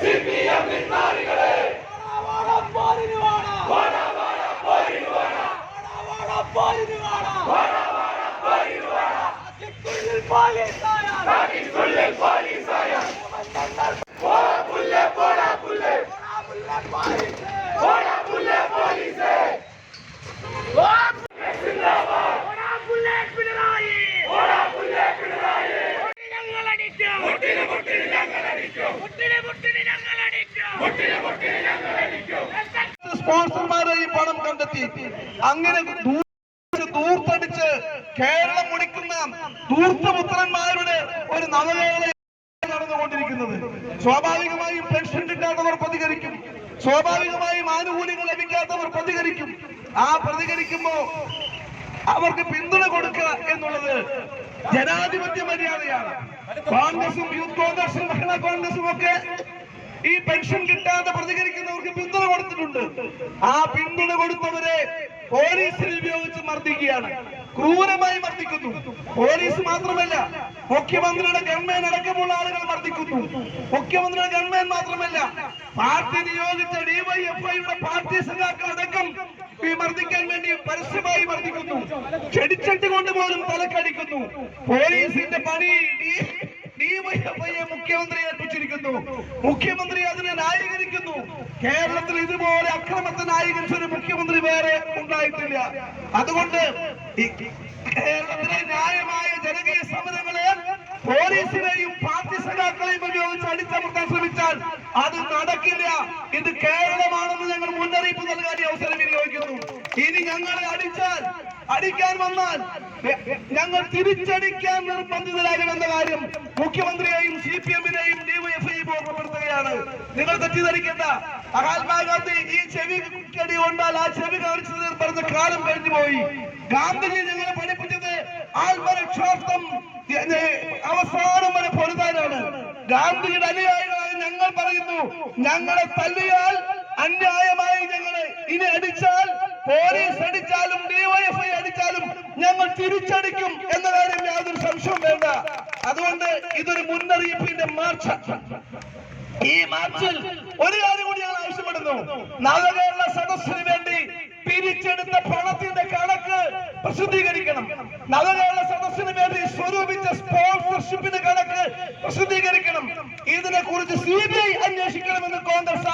CPM மின்வாரிகளே സ്പോൺസർമാരെ ഈ പണം കണ്ടെത്തി. അങ്ങനെ ദൂർത്തടിച്ച് കേരളം ദൂർത്തപുത്രന്മാരുടെ ഒരു നവകേരള നടന്നുകൊണ്ടിരിക്കുന്നത്. സ്വാഭാവികമായും പെൻഷൻ കിട്ടാത്തവർ പ്രതികരിക്കും. സ്വാഭാവികമായും ആനുകൂല്യങ്ങൾ ലഭിക്കാത്തവർ പ്രതികരിക്കും. ആ പ്രതികരിക്കുമ്പോ അവർക്ക് പിന്തുണ കൊടുക്കുക എന്നുള്ളത് ജനാധിപത്യ മര്യാദയാണ്. കോൺഗ്രസും യൂത്ത് കോൺഗ്രസും മഹിളാ കോൺഗ്രസും ഒക്കെ ഈ പെൻഷൻ കിട്ടാതെ പ്രതികരിക്കുന്നവർക്ക് പിന്തുണ കൊടുത്തിട്ടുണ്ട്. ആ പിന്തുണ കൊടുത്തവരെ പോലീസിൽ ഉപയോഗിച്ച് മർദ്ദിക്കുകയാണ്. ക്രൂരമായി മർദ്ദിക്കുന്നു. പോലീസ് മാത്രമല്ല മുഖ്യമന്ത്രിയുടെ ഗവൺമെൻ അടക്കമുള്ള ആളുകൾ മർദ്ദിക്കുന്നു. മുഖ്യമന്ത്രിയുടെ ഗവൺമെൻ മാത്രമല്ല പാർട്ടി നിയോഗിച്ച ഡിവൈഎഫ്ഐയുടെ പാർട്ടി സഖാക്കൾ അടക്കം ഈ മർദ്ദിക്കാൻ വേണ്ടി പരസ്യമായി മർദ്ദിക്കുന്നു. ചെടിച്ചട്ടി കൊണ്ട് പോലും തലക്കടിക്കുന്നു. പോലീസിന്റെ പണി ഡിവൈഎഫ്ഐയെ മുഖ്യമന്ത്രി ഏൽപ്പിച്ചിരിക്കുന്നു. മുഖ്യമന്ത്രി അതിനെ ന്യായീകരിക്കുന്നു. കേരളത്തിൽ ഇതുപോലെ അക്രമത്തെ ന്യായീകരിച്ച ഒരു മുഖ്യമന്ത്രി വേറെ ഉണ്ടായിട്ടില്ല. അതുകൊണ്ട് കേരളത്തിലെ ന്യായമായ ജനകീയ സമരങ്ങളെ പോലീസിനെയും പാർട്ടി സഖാക്കളെയും ഉപയോഗിച്ച് അടിച്ചമർത്താൻ ശ്രമിച്ചാൽ അത് നടക്കില്ല. ഇത് കേരളമാണെന്ന് ഞങ്ങൾ മുന്നറിയിപ്പ് നൽകാൻ ഈ അവസരം വിനിയോഗിക്കുന്നു. ഇനി ഞങ്ങളെ അടിച്ചാൽ അടിക്കാൻ വന്നാൽ ഞങ്ങൾ തിരിച്ചടിക്കാൻ നിർബന്ധിതരാകുമെന്ന കാര്യം മുഖ്യമന്ത്രിയെയും സി പി എമ്മിനെയും ഡിവൈഎഫ്ഐയും ഓർമ്മപ്പെടുത്തുകയാണ്. നിങ്ങൾ തെറ്റിദ്ധരിക്കേണ്ട. മഹാത്മാഗാന്ധി ഈ ചെവി കടി കൊണ്ടാൽ ആ ചെവി കാണിച്ചത് പറഞ്ഞ കാലം കഴിഞ്ഞു പോയി. ഗാന്ധിജി ഞങ്ങളെ പഠിപ്പിച്ചത് ആത്മരക്ഷാർത്ഥം. അവസാനം വരെ പൊരുതാനാണ്. ഗാന്ധിജിയുടെ അനുയായികളായ ഞങ്ങൾ പറയുന്നു ഞങ്ങളെ തല്ലിയാൽ അന്യായമായി ഞങ്ങളെ ഇനി അടിച്ചാൽ പോലീസ് അടിച്ചാലും ഡിവൈഎഫ്ഐ അടിച്ചാലും ഞങ്ങൾ തിരിച്ചടിക്കും എന്ന കാര്യം യാതൊരു സംശയവും വേണ്ട. അതുകൊണ്ട് ഇതൊരു മുന്നറിയിപ്പിന്റെ മാർച്ച്. ഈ മാർച്ചിൽ ഒരു കാര്യം കൂടി ഞങ്ങൾ ആവശ്യപ്പെടുന്നു നവകേരള സദസ്സിന് വേണ്ടി പിരിച്ചെടുത്ത പണത്തിന്റെ കണക്ക് പ്രസിദ്ധീകരിക്കണം. നവകേരള സദസ്സിന് വേണ്ടി സ്വരൂപിച്ച സ്പോൺസർഷിപ്പിന്റെ കണക്ക് പ്രസിദ്ധീകരിക്കണം. ഇതിനെ കുറിച്ച് സി ബി ഐ അന്വേഷിക്കണമെന്ന് കോൺഗ്രസ്